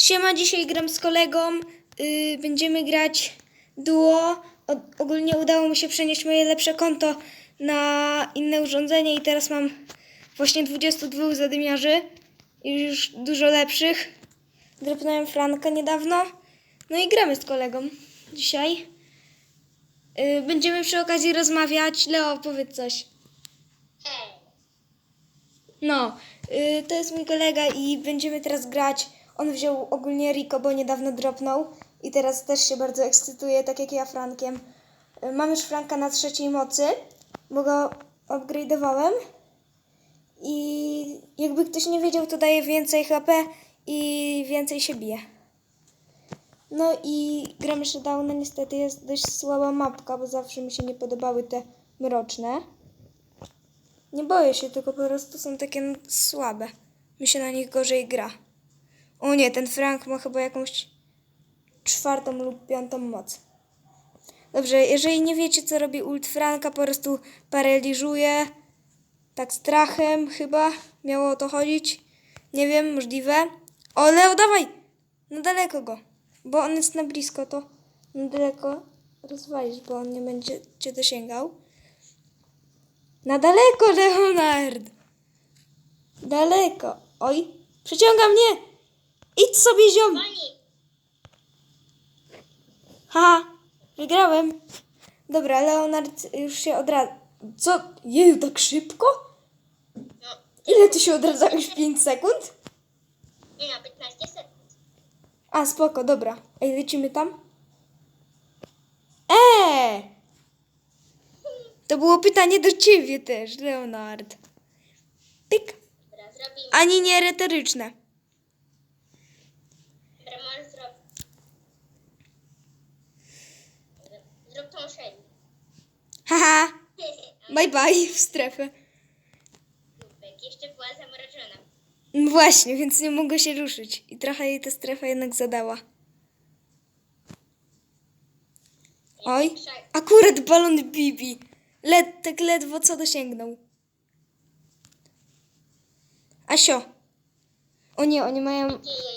Siema, dzisiaj gram z kolegą. Yy, będziemy grać duo. O, ogólnie udało mi się przenieść moje lepsze konto na inne urządzenie i teraz mam właśnie 22 zadymiarzy i już dużo lepszych. Dropnąłem Franka niedawno. No i gramy z kolegą dzisiaj. Yy, będziemy przy okazji rozmawiać. Leo, powiedz coś. No, y, to jest mój kolega i będziemy teraz grać. On wziął ogólnie Rico, bo niedawno dropnął i teraz też się bardzo ekscytuje, tak jak ja Frankiem. Y, mam już Franka na trzeciej mocy, bo go upgrade'owałem i jakby ktoś nie wiedział, to daje więcej HP i więcej się bije. No i gramy Showdowna, niestety jest dość słaba mapka, bo zawsze mi się nie podobały te mroczne. Nie boję się, tylko po prostu są takie słabe. Mi się na nich gorzej gra. O nie, ten Frank ma chyba jakąś czwartą lub piątą moc. Dobrze, jeżeli nie wiecie, co robi ult Franka, po prostu paraliżuje. Tak strachem chyba miało o to chodzić. Nie wiem, możliwe. O, Leo, dawaj! No daleko go. Bo on jest na blisko, to na daleko rozwalisz, bo on nie będzie cię dosięgał. Na daleko, Leonard! Daleko. Oj, przyciąga mnie! Idź sobie, ziom! Haha, wygrałem. Dobra, Leonard już się odradza. Co? Jeju, tak szybko? No, Ile ty się odradzałeś w 5 sekund? nie na 15 sekund. A, spoko, dobra. Ej, lecimy tam? Eee! To było pytanie do ciebie też, Leonard. Pyk. Ani nie retoryczne. Dobra, możesz zrobić. Shelly. Haha, bye bye w strefę. Lubek, jeszcze była zamroczona. No Właśnie, więc nie mogę się ruszyć. I trochę jej ta strefa jednak zadała. Oj, akurat balon Bibi. Led, tak ledwo co dosięgnął. Asio. O nie, oni mają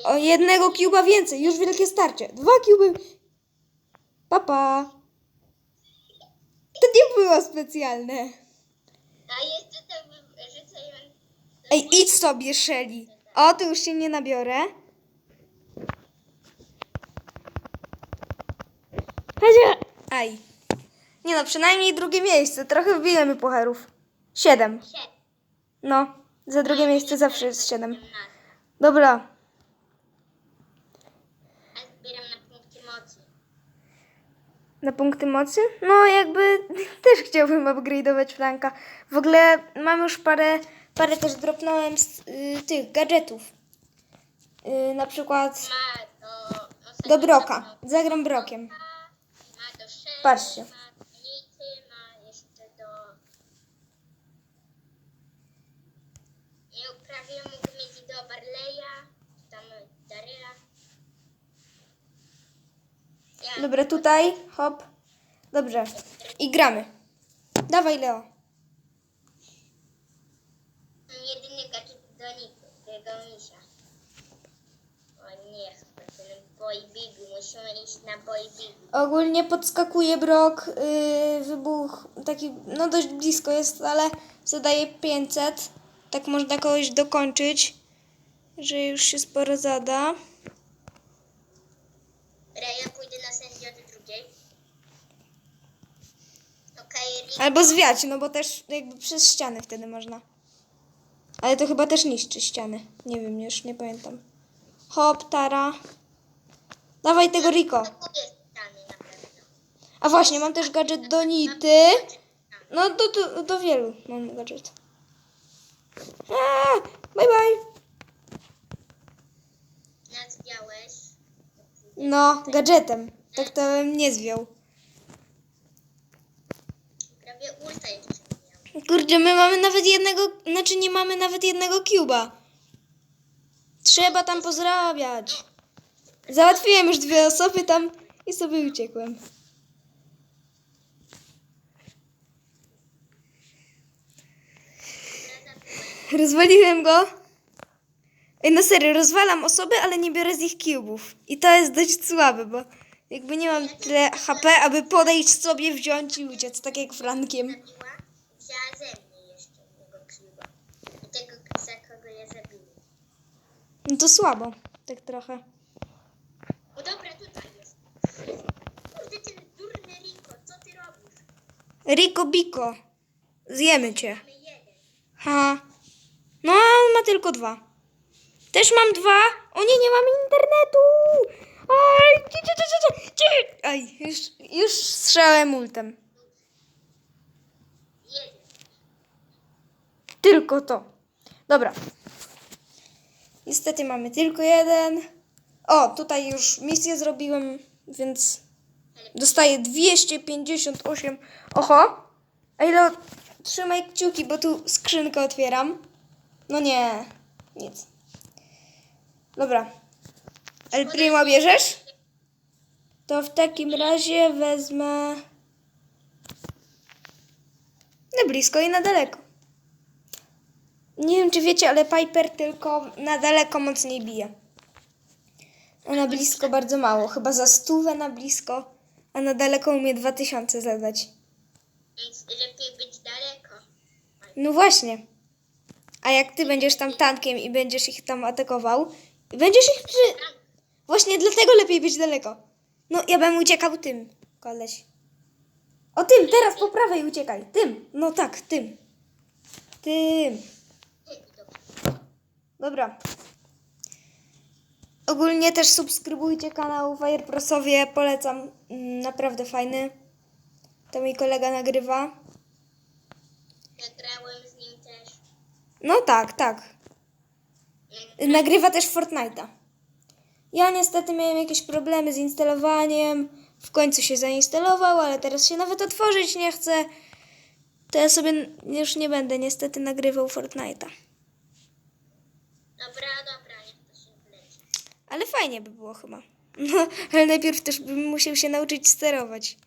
o jednego cuba więcej. Już wielkie starcie. Dwa cuby. Papa. To nie było specjalne. A jeszcze to wy-. Ej, idź sobie, Shelly. O, tu już się nie nabiorę. Chodź. Aj. Nie no, przynajmniej drugie miejsce. Trochę wbijemy pucharów. Siedem. Siedem. No, za drugie miejsce zawsze jest siedem. Dobra. A zbieram na punkty mocy. Na punkty mocy? No, jakby też chciałbym upgrade'ować Franka. W ogóle mam już parę, parę też dropnąłem z y, tych gadżetów. Y, na przykład Ma do... do Broka. Zagram Brokiem. Patrzcie. Ma do Nity, ma jeszcze do... Nie prawie mógł mieć i do Barleya, czy tam Daryla. Ja Dobra, tutaj, hop. Dobrze. I gramy. Dawaj, Leo. mam jedyny gadżet do tego misia. O nie, chyba ten Boy Bibi, musimy iść na Boy Bibi. Ogólnie podskakuje brok. Yy, wybuch taki, no dość blisko jest, ale zadaje 500. Tak można kogoś dokończyć, że już się sporo zada. Dobra, ja pójdę na sędzia do drugiej. Okej, Rick. Albo zwiać, no bo też jakby przez ściany wtedy można. Ale to chyba też niszczy ściany. Nie wiem, już nie pamiętam. Hop, tara. Dawaj tego na pewno. A właśnie, mam też gadżet do nity. No do, do, do wielu mam gadżet. Bye bye. No, gadżetem. Tak to bym nie zwiał. Prawie ulta jeszcze miał. Kurde, my mamy nawet jednego, znaczy nie mamy nawet jednego cuba. Trzeba tam pozrabiać. Załatwiłem już dwie osoby tam i sobie uciekłem. Rozwaliłem go. Ej, no serio, rozwalam osoby, ale nie biorę z ich cubów. I to jest dość słabe, bo jakby nie mam tyle HP, aby podejść sobie, wziąć i uciec, tak jak Frankiem. Zabiła, wzięła ze mnie jeszcze jego kluba. I tego, za kogo ja zabiłem. No to słabo, tak trochę. O dobra, tutaj jest. Kurde, ty durny Riko, co ty robisz? Rico Biko, zjemy cię. Mamy jeden. Ha. No, on ma tylko dwa. Też mam dwa. O nie, nie mam internetu. Aj, ci, ci, ci, ci, ci. Aj już, już strzałem ultem. Tylko to. Dobra. Niestety mamy tylko jeden. O, tutaj już misję zrobiłem, więc dostaję 258. Oho. Ejlo, trzymaj kciuki, bo tu skrzynkę otwieram. No nie, nic. Dobra. El Primo bierzesz? To w takim razie wezmę na blisko i na daleko. Nie wiem, czy wiecie, ale Piper tylko na daleko mocniej bije. A na blisko bardzo mało. Chyba za stówę na blisko, a na daleko umie 2000 zadać. Więc lepiej być daleko. No właśnie. A jak ty będziesz tam tankiem i będziesz ich tam atakował, będziesz ich przy... Właśnie dlatego lepiej być daleko. No, ja bym uciekał tym, koleś. O tym, teraz po prawej uciekaj. Tym, no tak, tym. Tym. ty, dobra. Ogólnie też subskrybujcie kanał Fireprosowie, polecam, mm, naprawdę fajny. To mój kolega nagrywa. Nagrałem z nim też. No tak, tak. Nagrywa też Fortnite'a. Ja niestety miałem jakieś problemy z instalowaniem. W końcu się zainstalował, ale teraz się nawet otworzyć nie chce. To ja sobie już nie będę niestety nagrywał Fortnite'a. Dobra, dobra, niech to się wleci. Ale fajnie by było chyba. No, ale najpierw też bym musiał się nauczyć sterować.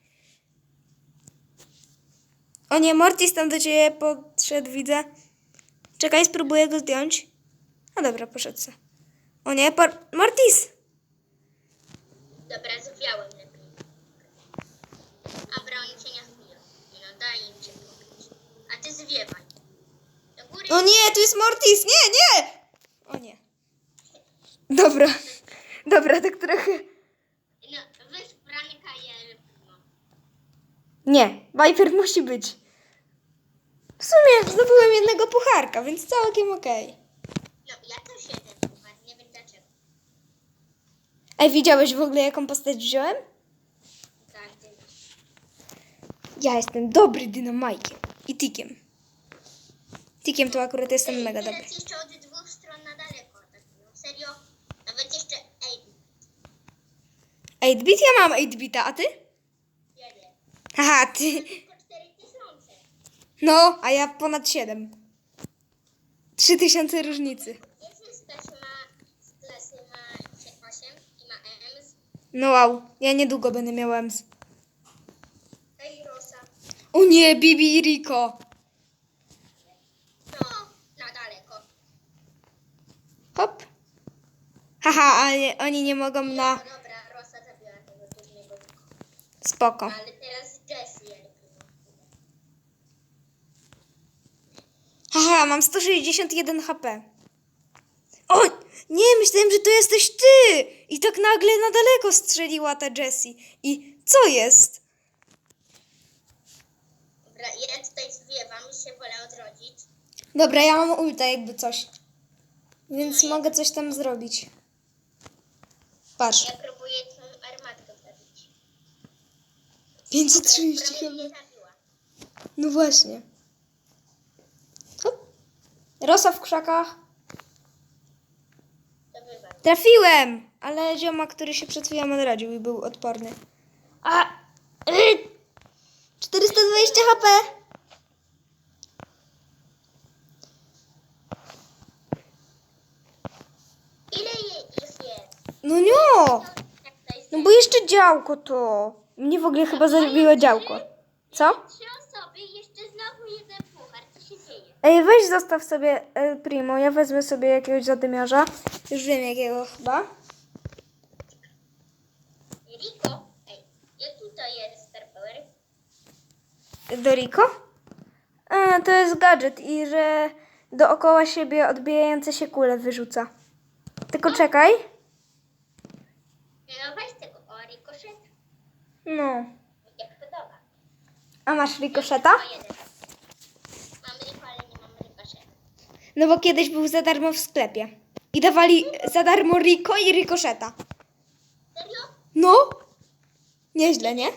O nie, Mortis tam do ciebie podszedł, widzę. Czekaj, spróbuję go zdjąć. No dobra, poszedł se. O nie, por- Mortis! Dobra, zwiałem lepiej. Dobra, oni cię nie wbiją. No daj im cię pobić. A ty zwiewaj. Do góry. O nie, tu jest Mortis! Nie, nie! O nie. Dobra, dobra, tak trochę. No, weź Franka i. Nie, Viper musi być. W sumie zdobyłem jednego pucharka, więc całkiem okej. No, ja też jeden puchar, nie wiem dlaczego. Ej, widziałeś w ogóle jaką postać wziąłem? Tak. Ja jestem dobry dynamajkiem i tikiem. Tikiem to akurat jestem mega dobry. Teraz jeszcze od dwóch stron na daleko atakują. Serio? Nawet jeszcze... Ej, 8-bit? Ja mam 8-bita, a ty? jeden. Haha, ty. Tylko 4000. No, a ja ponad 7. 3000 różnicy. Jeśli z klasy ma, z klasy ma 8 i ma EMS, No wow, ja niedługo będę miał EMS. Hej Rosa. O nie, Bibi i Rico. No, na daleko. Hop. Haha, ale oni nie mogą No na... dobra, Rosa zabiła tego durnego Spoko. Ale teraz Jessie. Haha, mam 161 HP. O! Nie, myślałem, że to jesteś ty! I tak nagle na daleko strzeliła ta Jessie. I co jest? Dobra, ja tutaj zwiewam i się wolę odrodzić. Dobra, ja mam ulta jakby coś. Więc mogę coś tam zrobić. Patrz. Ja próbuję twoją armatkę zabić. 530 Prawie mnie chyba. zabiła. No właśnie. Hop. Rosa w krzakach. Trafiłem! Ale zioma, który się przed chwilą odrodził i był odporny. A! Y! 420 HP! Ile jest? No nie! No bo jeszcze działko to. Mnie w ogóle chyba zabiło działko. Co? Trzy osoby i jeszcze znowu jeden puchar. Co się dzieje? Ej, weź zostaw sobie El Primo, ja wezmę sobie jakiegoś zadymiarza. Już wiem jakiego chyba. Riko, ej, ja tutaj jest Star Power. Doriko? A, to jest gadżet i że dookoła siebie odbijające się kule wyrzuca. Tylko czekaj. No weź tego, o, Rikoszet. No. Się podoba. A masz rikoszeta? Mam Riko, ale nie mam Rikoszeta. No bo kiedyś był za darmo w sklepie. I dawali za darmo Riko i rikoszeta. Serio? No. Nieźle, nie?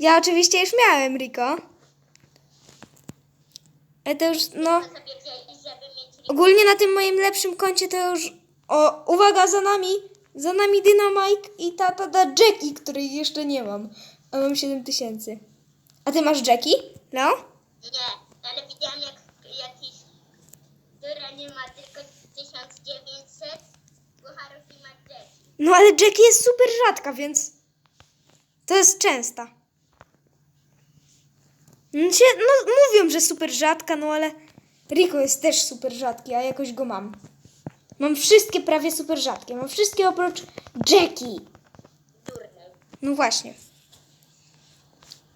Ja oczywiście już miałem Riko. Ale to już, no... Ogólnie na tym moim lepszym koncie to już. O, uwaga, za nami! Za nami Dynamite i ta, ta, ta Jackie, której jeszcze nie mam. A mam 7000. A ty masz Jackie? No? Nie, ale widziałam jak jakiś, która nie ma tylko 1900 pucharów i ma Jackie. No ale Jackie jest super rzadka, więc. To jest częsta. No, się, no mówią, że super rzadka, no ale. Rico jest też super rzadki, a jakoś go mam. Mam wszystkie prawie super rzadkie. Mam wszystkie oprócz Jackie. No właśnie.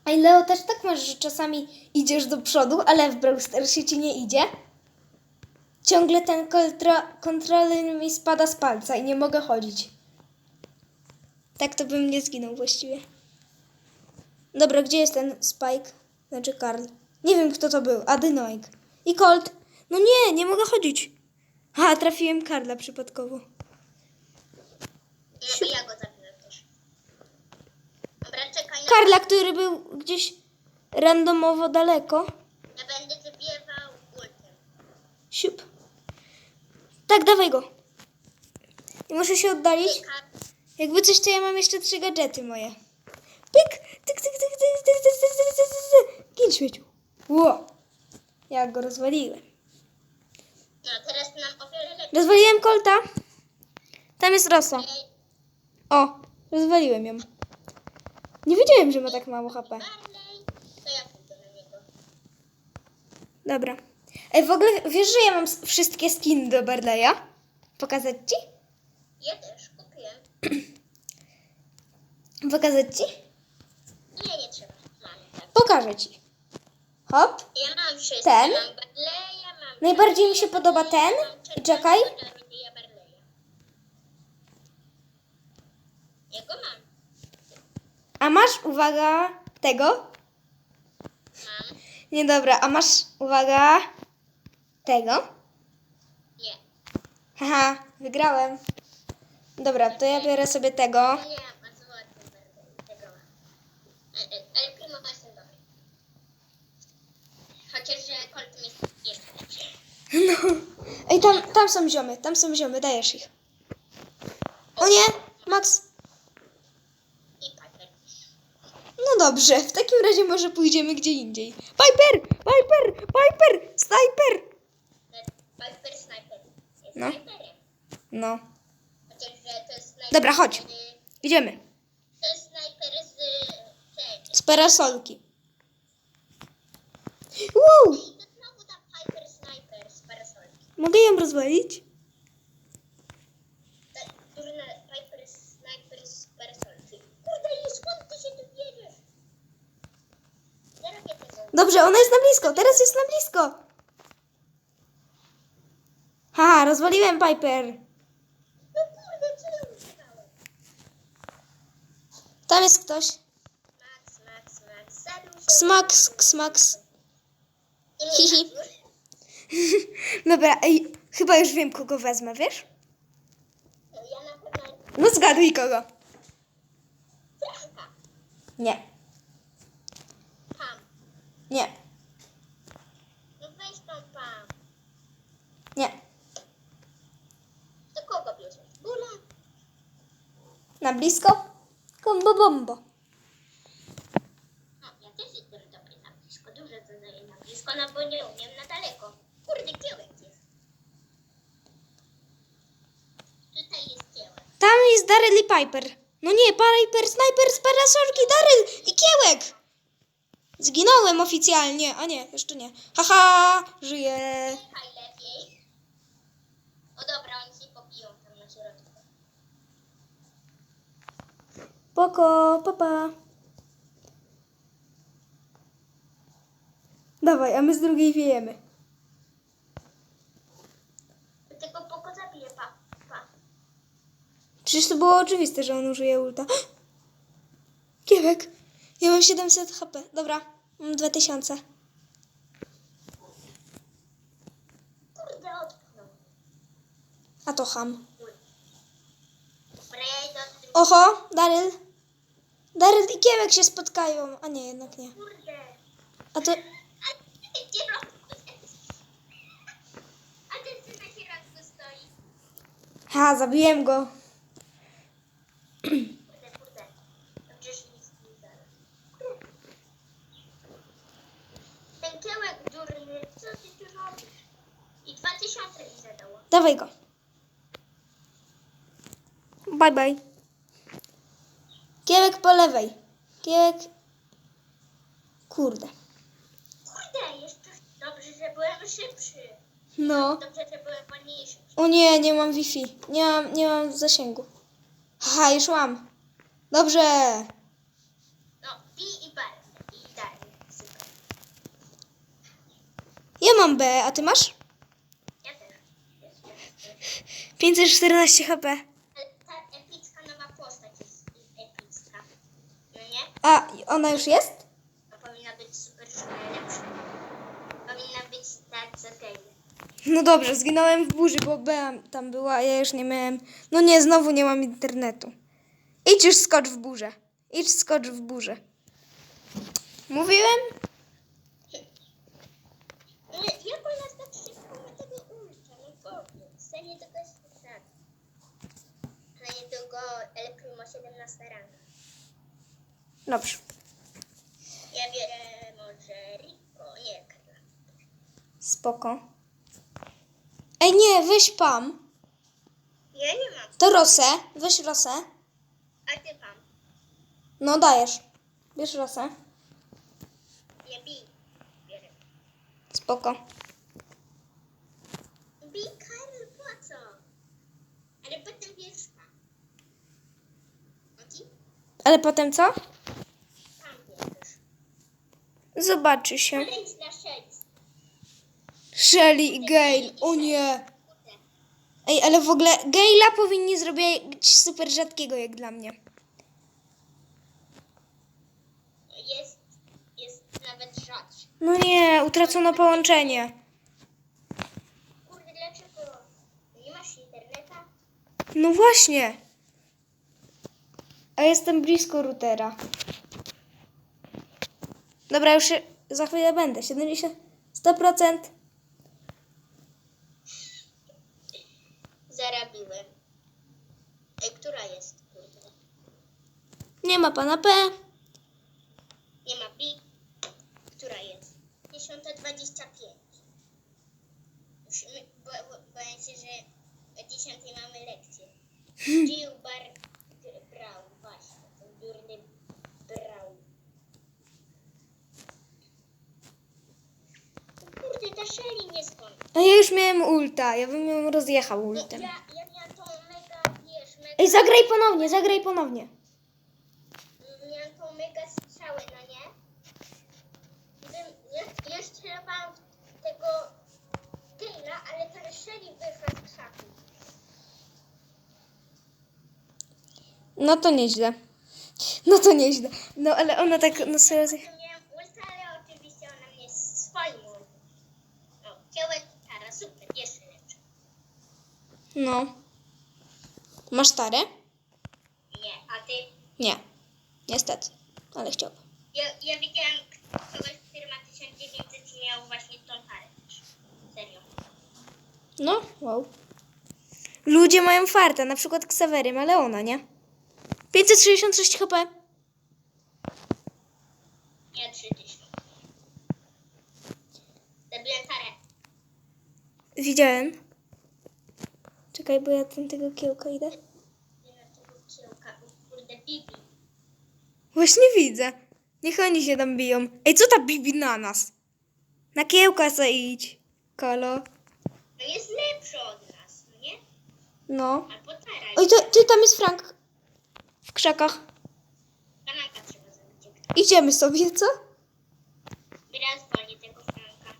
Ej, Leo, też tak masz, że czasami idziesz do przodu, ale w Brawl Starsie ci nie idzie? Ciągle ten kontro kontroler mi spada z palca i nie mogę chodzić. Tak to bym nie zginął właściwie. Dobra, gdzie jest ten Spike? Znaczy Karl. Nie wiem, kto to był. Adynoik. I Colt. No nie, nie mogę chodzić. A, trafiłem Karla przypadkowo. No i ja go zabiłem też. Dobra, czekaj, ja, Karla, który był gdzieś randomowo daleko. ja będę zabiewał ultem. Siup. Tak, dawaj go. I muszę się oddalić. Jakby coś, to ja mam jeszcze trzy gadżety moje. Pyk! Tyk, tyk, tyk, tyk, tyk, tyk, tyk, tyk, tyk, tyk, tyk. Gin śmieciu. Ło! Ja go rozwaliłem. no teraz nam o wiele lepiej. Rozwaliłem kolta. Tam jest Rosa. O, rozwaliłem ją. Nie wiedziałem, że ma tak mało HP. Barley, to ja pójdę na niego. Dobra. Ej, w ogóle wiesz, że ja mam s- wszystkie skiny do Barleya? Pokazać ci? Ja też. Pokazać ci? Nie, nie trzeba. Mam, tak. Pokażę ci. Hop. Ja mam wszystko. Ten? Mam Barleya, mam... Najbardziej mi się podoba ten. Mam Czekaj. Ja go mam. A masz, uwaga, tego? Mam. Nie dobra, a masz, uwaga, tego? Nie. Haha, wygrałem. Dobra, to ja biorę sobie tego. Ja nie mam, a co ładny Barley. Tego mam. E, e, Ale Primo ma jestem dobry. Chociaż, że Colt jest jeszcze lepszy. No. Ej, tam, tam są ziomy, tam są ziomy, dajesz ich. O nie, Max. No dobrze, w takim razie może pójdziemy gdzie indziej. Piper, Piper, Piper, Sniper. Piper Sniper. No. No. Dobra, chodź. idziemy. To jest snajper z. Z parasolki. Wow, Zaraz ja tego. Dobrze, ona jest na blisko, teraz jest na blisko. Ha, rozwaliłem Piper. No kurde, co ja używałem? Tam jest ktoś. Max, Max, Max. I nie Hihi. Dobra, ej, chyba już wiem, kogo wezmę, wiesz? Ja na pewno No zgaduj kogo. Franka. Nie, Pam. nie, No weź tam Pam. nie. To kogo bierzesz? Bula? Na blisko? Kombo bombo. No, ja też jestem dobry na blisko. Dużo zadaję na blisko, no bo nie umiem na daleko. Kurde, kiełek jest. Tutaj jest kiełek. Tam jest Daryl i Piper. No nie, Piper, Sniper z parasolki, Daryl i Kiełek. Zginąłem oficjalnie, a nie, jeszcze nie. Haha, żyję. Jechaj lepiej. O dobra, oni się pobiją tam na środku. Poko, papa. Dawaj, a my z drugiej wiejemy. Tylko poko zabije, pa, pa. Przecież to było oczywiste, że on użyje ulta. Kiewek, ja mam 700 HP. Dobra, mam 2000. Kurde, odpchnął. A to ham. Dobra, ja idę od. Oho, Daryl. Daryl i Kiewek się spotkają. A nie, jednak nie. Kurde. A to jest? A ten ty na środku stoi. Ha, zabiłem go. Ten kiełek durny, co ty tu robisz? I dwa tysiące mi zadało. Dawaj go. Bye bye. Kiewek po lewej. Kiewek... Kurde. Kurde, jeszcze dobrze, że byłem szybszy. No. Dobrze, że byłem wolniejszy. O nie, nie mam Wi-Fi. Nie mam, nie mam zasięgu. Haha, już mam. Dobrze. No, pi i bar. I dalej. Super. Ja mam B, a ty masz? Ja też. Jest, jest, jest. 514 HP. Ale ta epicka nowa postać jest epicka. No nie? A, ona już jest? To powinna być super najlepsza. Powinna być tak za game. No dobrze, zginąłem w burzy, bo B tam była, a ja już nie miałem. No nie, znowu nie mam internetu. Idź już skocz w burzę. Idź skocz w burzę. Mówiłem? Ale jak ona tak szybko ma tego ulta? No kurde. Serio to jest tak. Ale niedługo El Primo 17 ranga. Dobrze. Ja biorę może Rico, nie. Spoko. Ej, nie, weź Pam. Ja nie mam. To Rosę. Weź Rosę. A ty pan. No dajesz. Bierz Rosę. Ja Bi. Biorę. Spoko. Bi, Karol, po co? Ale potem wiesz pan. Okej? Ale potem co? Tam bierzesz. Zobaczy się. Idź na sześć. Shelly i Gale. O nie. Ej, ale w ogóle Gale'a powinni zrobić super rzadkiego jak dla mnie. Jest, jest nawet rzadszy. No nie, utracono połączenie. Kurde, dlaczego? Nie masz interneta? No właśnie. A jestem blisko routera. Dobra, już się, za chwilę będę. 70, 100%. Zarabiłem. Ej, która jest? Kurde. Nie ma pana P. Nie ma Bi. Która jest? 10.25. Musimy, bo, bo, boję się, że o 10 mamy lekcję. Jill Bar Brown, właśnie, ten durny Brown. Kurde, ta Shelly nie skąd. A ja już miałem ulta. Ja bym ją rozjechał No, ultem. ja, ja miałam tą mega, wiesz, mega... Ej, zagraj ponownie, zagraj ponownie. Miałam tą mega strzałę, no nie? Gdybym, ja, ja strzelałam w tego Gale'a, ale ta Shelly wyszła z krzaku. No to nieźle. No to nieźle. No ale ona tak, no serio. No. Masz stare? Nie, a ty? Nie. Niestety. Ale chciałbym. Ja, ja widziałam kogoś, który ma 1900 i miał właśnie tą parę też. Serio. No, wow. Ludzie mają farta, na przykład Xavery ma Leona, nie? 566 HP. Ja 3000. Zabiłem parę. Widziałem. Czekaj, bo ja tam tego kiełka idę. Nie ma tego kiełka, o kurde, Bibi. Właśnie widzę. Niech oni się tam biją. Ej, co ta bibi na nas? Na kiełka se idź, Kolo. No jest lepszy od nas, no nie? No. Albo teraz. Oj, to, ty tam jest Frank. W krzakach. Kanaka trzeba zabić. Idziemy sobie, co? Teraz zwolnię tego Franka.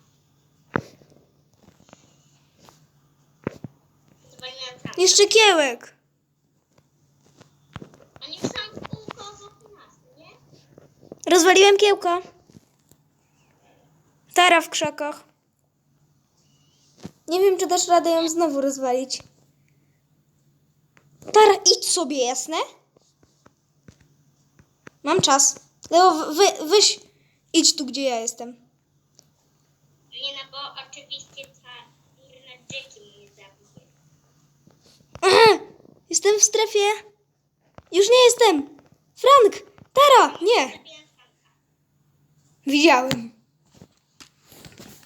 Zwolniłem Franka. Jeszcze kiełek. Oni są w kółko wokół nas, no nie? Rozwaliłem kiełka. Tara w krzakach. Nie wiem, czy dasz radę ją znowu rozwalić. Tara, idź sobie, jasne? Mam czas. Leo, wy, weź, idź tu, gdzie ja jestem. Nie no, bo oczywiście ta Irna Jackie mnie zabije. Aha, jestem w strefie. Już nie jestem. Frank, Tara, nie. Franka. Widziałem.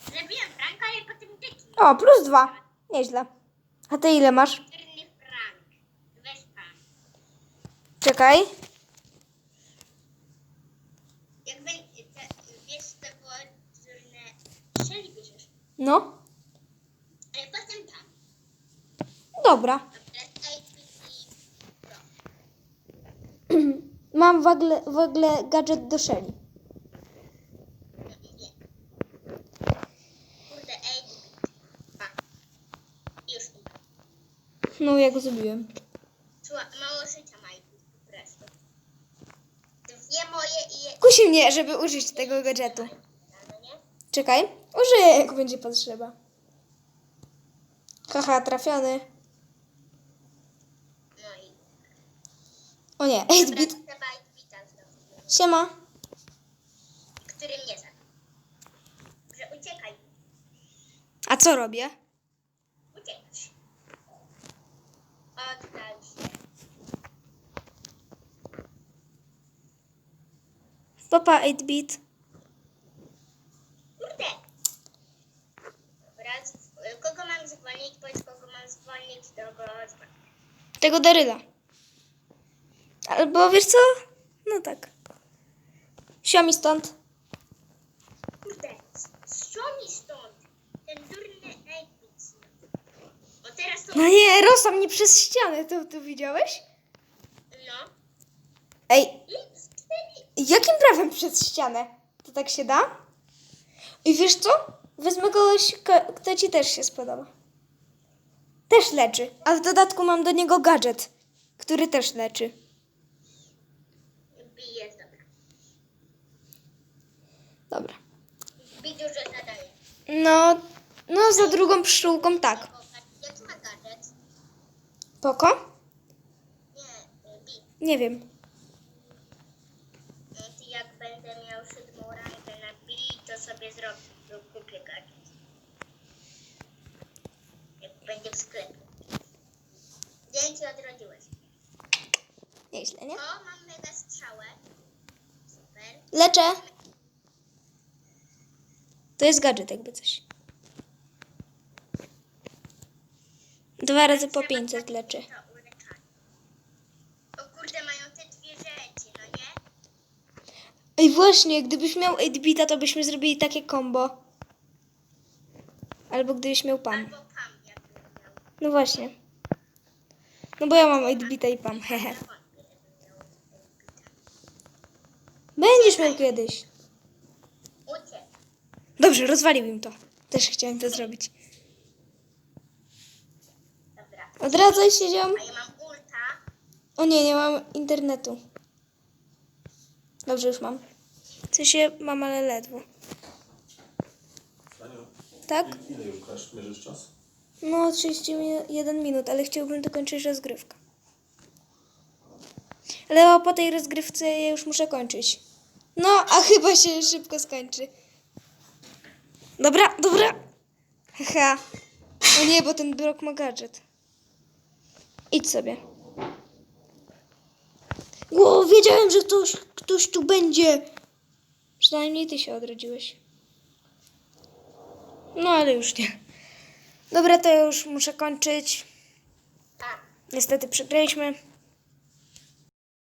Zabiłem Franka, ale potem Jackie. O, plus dwa. Nieźle. A ty ile masz? Frank. Czekaj. Te, wiesz, to było durne... Strzeli bierzesz. No, Ale potem tam. dobra. Mam w ogóle, w ogóle gadżet do szeli. No i nie. Kurde, APC. Pa. Już nie. No, ja go zrobiłem. Słuchaj, mało życia ma APC po prostu. Dwie moje i... je- Kusi mnie, żeby użyć tego gadżetu. No nie? Czekaj, użyję jak będzie potrzeba. Haha, trafiony. No i... O nie, Dobra, 8-bit. trzeba APC znowu. Siema. Który mnie zabił. Że uciekaj. A co robię? Oddal się. Papa 8-bit. Kurde. Dobra, kogo mam zwolnić? Powiedz, kogo mam zwolnić, to go zwolnię. Tego Daryla. Albo wiesz co? No tak. Siomi stąd. Kurde, ściągnij stąd. Ten durny Ejpic. O teraz to... No nie, Rosa mnie przez ścianę. To, to widziałeś? No. Ej. Jakim prawem przez ścianę? To tak się da? I wiesz co? Wezmę kogoś, ko- kto ci też się spodoba. Też leczy. A w dodatku mam do niego gadżet, który też leczy. Bije, dobra. Dobra. Bij dużo zadaje. No, no za drugą pszczółką tak. Poko? Nie, y. Nie wiem. No to jak będę miał siódmą rangę na bij, to sobie zrobię, kupię gadżet. Jak będzie w sklepie. Dzięki odrodziłeś. Nieźle, nie? O, mam mega strzałę. Super. Leczę. To jest gadżet jakby coś. Dwa razy po 500 leczy. O kurde, mają te dwie rzeczy, no nie? Ej, właśnie, gdybyś miał 8-bita, to byśmy zrobili takie combo. Albo gdybyś miał pam. Albo pam, jakby miał. No właśnie. No bo ja mam 8-bita i pam, hehe. Będziesz miał kiedyś. Uciek. Dobrze, rozwalił im to. Też chciałem to zrobić. Dobra. Odradzaj się, ziom. A ja mam ulta. O nie, nie mam internetu. Dobrze, już mam. W sensie mam, ale ledwo. Aniu, Tak? ile już grasz? Mierzysz czas? No, 31 minut, ale chciałbym dokończyć rozgrywkę. Ale o, po tej rozgrywce ja już muszę kończyć. No, a chyba się szybko skończy. Dobra, dobra. Haha. O nie, bo ten brok ma gadżet. Idź sobie. Ło, wiedziałem, że ktoś, ktoś tu będzie. Przynajmniej ty się odrodziłeś. No, ale już nie. Dobra, to ja już muszę kończyć. Niestety przegraliśmy.